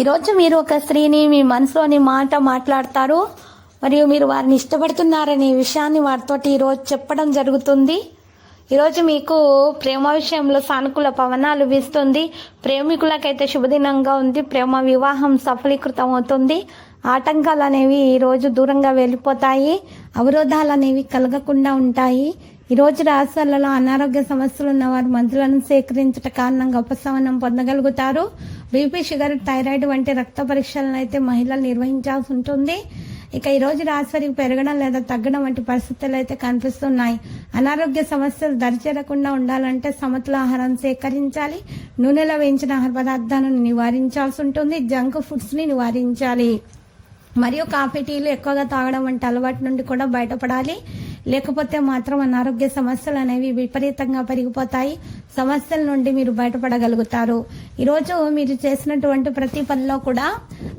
ఈరోజు మీరు ఒక స్త్రీని మీ మనసులోని మాట మాట్లాడతారు మరియు మీరు వారిని ఇష్టపడుతున్నారనే విషయాన్ని వారితోటి ఈరోజు చెప్పడం జరుగుతుంది. ఈరోజు మీకు ప్రేమ విషయంలో సానుకూల పవనాలు వీస్తుంది. ప్రేమికులకైతే శుభదినంగా ఉంది. ప్రేమ వివాహం సఫలీకృతం అవుతుంది ఆటంకాలు అనేవి ఈరోజు దూరంగా వెళ్ళిపోతాయి. అవరోధాలు అనేవి కలగకుండా ఉంటాయి. ఈ రోజు రాష్ట్రాలలో అనారోగ్య సమస్యలు ఉన్న వారు మందులను సేకరించట కారణంగా ఉపశమనం పొందగలుగుతారు. బీపీ షుగర్ థైరాయిడ్ వంటి రక్త పరీక్షలను అయితే మహిళలు నిర్వహించాల్సి ఉంటుంది. ఇక ఈ రోజు రాశివారికి పెరగడం లేదా తగ్గడం వంటి పరిస్థితులు అయితే కనిపిస్తున్నాయి. అనారోగ్య సమస్యలు దరిచేరకుండా ఉండాలంటే సమతుల ఆహారం సేకరించాలి. నూనెలో వేయించిన ఆహార పదార్థాలను నివారించాల్సి ఉంటుంది. జంక్ ఫుడ్స్ని నివారించాలి. మరియు కాఫీ టీలు ఎక్కువగా తాగడం వంటి అలవాటు నుండి కూడా బయటపడాలి. లేకపోతే మాత్రం అనారోగ్య సమస్యలు అనేవి విపరీతంగా పెరిగిపోతాయి. సమస్యల నుండి మీరు బయటపడగలుగుతారు. ఈరోజు మీరు చేసినటువంటి ప్రతి పనిలో కూడా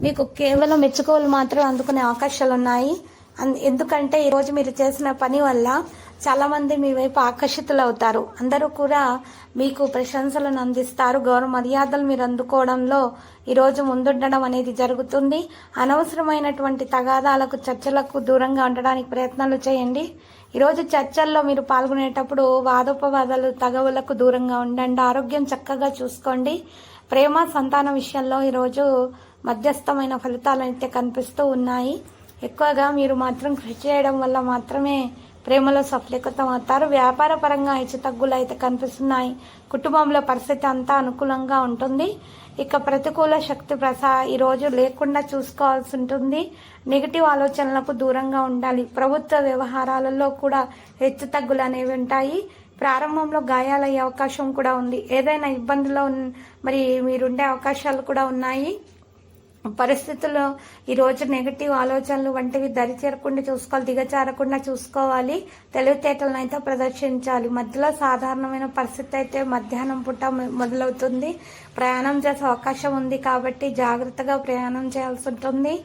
మీకు కేవలం మెచ్చుకోలు మాత్రం అందుకునే అవకాశాలు ఉన్నాయి అన్- ఎందుకంటే ఈరోజు మీరు చేసిన పని వల్ల చాలామంది మీ వైపు ఆకర్షితులు అవుతారు అందరూ కూడా మీకు ప్రశంసలను అందిస్తారు. గౌరవ మర్యాదలు మీరు అందుకోవడంలో ఈరోజు ముందుండడం అనేది జరుగుతుంది. అనవసరమైనటువంటి తగాదాలకు చర్చలకు దూరంగా ఉండడానికి ప్రయత్నాలు చేయండి. ఈరోజు చర్చల్లో మీరు పాల్గొనేటప్పుడు వాదోపవాదాలు తగవులకు దూరంగా ఉండండి. ఆరోగ్యం చక్కగా చూసుకోండి. ప్రేమ సంతాన విషయంలో ఈరోజు మధ్యస్థమైన ఫలితాలు అయితే కనిపిస్తూ ఉన్నాయి. ఎక్కువగా మీరు మాత్రం కృషి చేయడం వల్ల మాత్రమే ప్రేమలో సఫలీకృతం అవుతారు. వ్యాపార పరంగా హెచ్చుతగ్గులు అయితే కనిపిస్తున్నాయి. కుటుంబంలో పరిస్థితి అంతా అనుకూలంగా ఉంటుంది. ఇక ప్రతికూల శక్తి ప్రసా ఈరోజు లేకుండా చూసుకోవాల్సి ఉంటుంది. నెగిటివ్ ఆలోచనలకు దూరంగా ఉండాలి. ప్రభుత్వ వ్యవహారాలలో కూడా హెచ్చుతగ్గులు అనేవి ఉంటాయి. ప్రారంభంలో గాయాలయ్యే అవకాశం కూడా ఉంది. ఏదైనా ఇబ్బందులో మరి మీరుండే అవకాశాలు కూడా ఉన్నాయి. పరిస్థితుల్లో ఈరోజు నెగటివ్ ఆలోచనలు వంటివి దరి చేరకుండా చూసుకోవాలి దిగజారకుండా చూసుకోవాలి. తెలివితేటలను అయితే ప్రదర్శించాలి. మధ్యలో సాధారణమైన పరిస్థితి అయితే మధ్యాహ్నం పూట మొదలవుతుంది. ప్రయాణం చేసే అవకాశం ఉంది కాబట్టి జాగ్రత్తగా ప్రయాణం చేయాల్సి ఉంటుంది.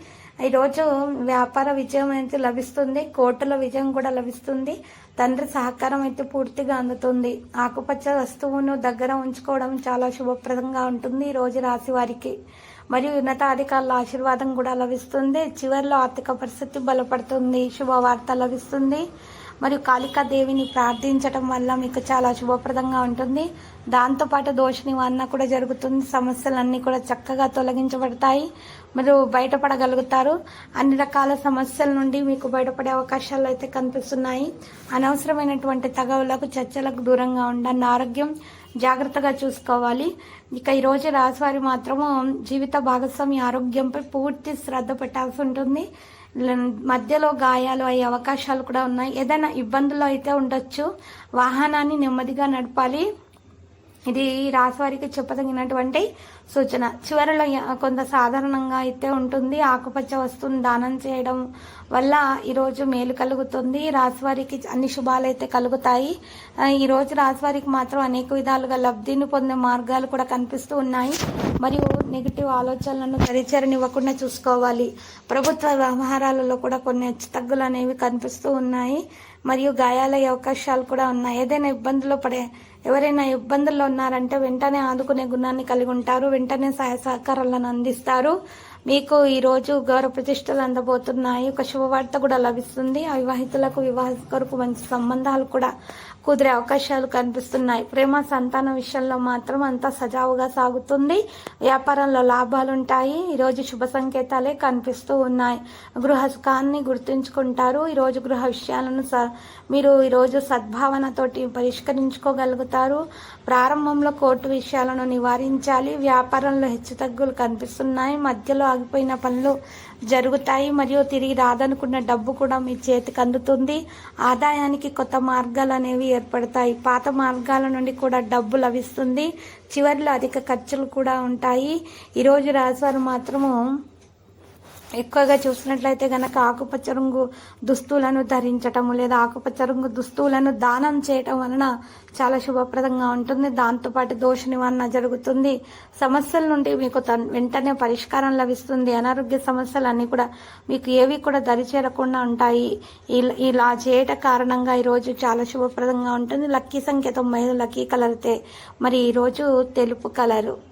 ఈరోజు వ్యాపార విజయం అయితే లభిస్తుంది. కోర్టులో విజయం కూడా లభిస్తుంది. తండ్రి సహకారం అయితే పూర్తిగా అందుతుంది. ఆకుపచ్చ వస్తువును దగ్గర ఉంచుకోవడం చాలా శుభప్రదంగా ఉంటుంది ఈ రోజు రాశి వారికి. మరియు ఉన్నతాధికారుల ఆశీర్వాదం కూడా లభిస్తుంది. చివరిలో ఆర్థిక పరిస్థితి బలపడుతుంది. శుభవార్త లభిస్తుంది. మరియు కాళికా దేవిని ప్రార్థించడం వల్ల మీకు చాలా శుభప్రదంగా ఉంటుంది. దాంతోపాటు దోష నివారణ కూడా జరుగుతుంది. సమస్యలన్నీ కూడా చక్కగా తొలగించబడతాయి. మీరు బయటపడగలుగుతారు. అన్ని రకాల సమస్యల నుండి మీకు బయటపడే అవకాశాలు అయితే కనిపిస్తున్నాయి. అనవసరమైనటువంటి తగవులకు చర్చలకు దూరంగా ఉండండి. ఆరోగ్యం జాగ్రత్తగా చూసుకోవాలి. ఇక ఈరోజు రోజు రాశివారి మాత్రము జీవిత భాగస్వామి ఆరోగ్యంపై పూర్తి శ్రద్ధ పెట్టాల్సి ఉంటుంది. మధ్యలో గాయాలు అయ్యే అవకాశాలు కూడా ఉన్నాయి. ఏదైనా ఇబ్బందులు అయితే ఉండొచ్చు. వాహనాన్ని నెమ్మదిగా నడపాలి. ఇది రాశివారికి చెప్పదగినటువంటి సూచన. చివరిలో కొంత సాధారణంగా అయితే ఉంటుంది. ఆకుపచ్చ వస్తువును దానం చేయడం వల్ల ఈరోజు మేలు కలుగుతుంది. రాశివారికి అన్ని శుభాలు అయితే కలుగుతాయి. ఈరోజు ఈ రోజు మాత్రం అనేక విధాలుగా లబ్ధిని పొందే మార్గాలు కూడా కనిపిస్తూ ఉన్నాయి. మరియు నెగిటివ్ ఆలోచనలను దరిచేరనివ్వకుండా చూసుకోవాలి. ప్రభుత్వ వ్యవహారాలలో కూడా కొన్ని హెచ్చుతగ్గులు అనేవి కనిపిస్తూ ఉన్నాయి. మరియు గాయాలయ్యే అవకాశాలు కూడా ఉన్నాయి. ఏదైనా ఇబ్బందులు పడే ఎవరైనా ఇబ్బందుల్లో ఉన్నారంటే వెంటనే ఆదుకునే గుణాన్ని కలిగి ఉంటారు. వెంటనే సహాయ సహకారాలను అందిస్తారు. మీకు ఈరోజు గౌరవ ప్రతిష్టలు అందబోతున్నాయి. ఒక శుభవార్త కూడా లభిస్తుంది. అవివాహితులకు వివాహ కొరకు మంచి సంబంధాలు కూడా కుదిరే అవకాశాలు కనిపిస్తున్నాయి. ప్రేమ సంతాన విషయంలో మాత్రం అంతా సజావుగా సాగుతుంది. వ్యాపారంలో లాభాలుంటాయి. ఈరోజు శుభ సంకేతాలే కనిపిస్తూ ఉన్నాయి. గృహ సుఖాన్ని గుర్తుంచుకుంటారు. ఈరోజు గృహ విషయాలను స మీరు ఈరోజు సద్భావనతోటి పరిష్కరించుకోగలుగుతారు. ప్రారంభంలో కోర్టు విషయాలను నివారించాలి. వ్యాపారంలో హెచ్చుతగ్గులు కనిపిస్తున్నాయి. మధ్యలో ఆగిపోయిన పనులు జరుగుతాయి మరియు తిరిగి రాదనుకున్న డబ్బు కూడా మీ చేతికి అందుతుంది. ఆదాయానికి కొత్త మార్గాలు అనేవి ఏర్పడతాయి. పాత మార్గాల నుండి కూడా డబ్బు లభిస్తుంది. చివరిలో అధిక ఖర్చులు కూడా ఉంటాయి. ఈరోజు రాశివారు మాత్రము ఎక్కువగా చూసినట్లయితే గనక ఆకుపచ్చ రంగు దుస్తులను ధరించటము లేదా ఆకుపచ్చ రంగు దుస్తులను దానం చేయటం వలన చాలా శుభప్రదంగా ఉంటుంది. దాంతోపాటు దోష నివారణ జరుగుతుంది. సమస్యల నుండి మీకు వెంటనే పరిష్కారం లభిస్తుంది. అనారోగ్య సమస్యలన్నీ కూడా మీకు ఏవి కూడా దరిచేరకుండా ఉంటాయి. ఇలా చేయట కారణంగా ఈరోజు చాలా శుభప్రదంగా ఉంటుంది. లక్కీ సంఖ్య తొంభై ఐదు లక్కీ కలర్ అయితే మరి ఈరోజు తెలుపు కలరు.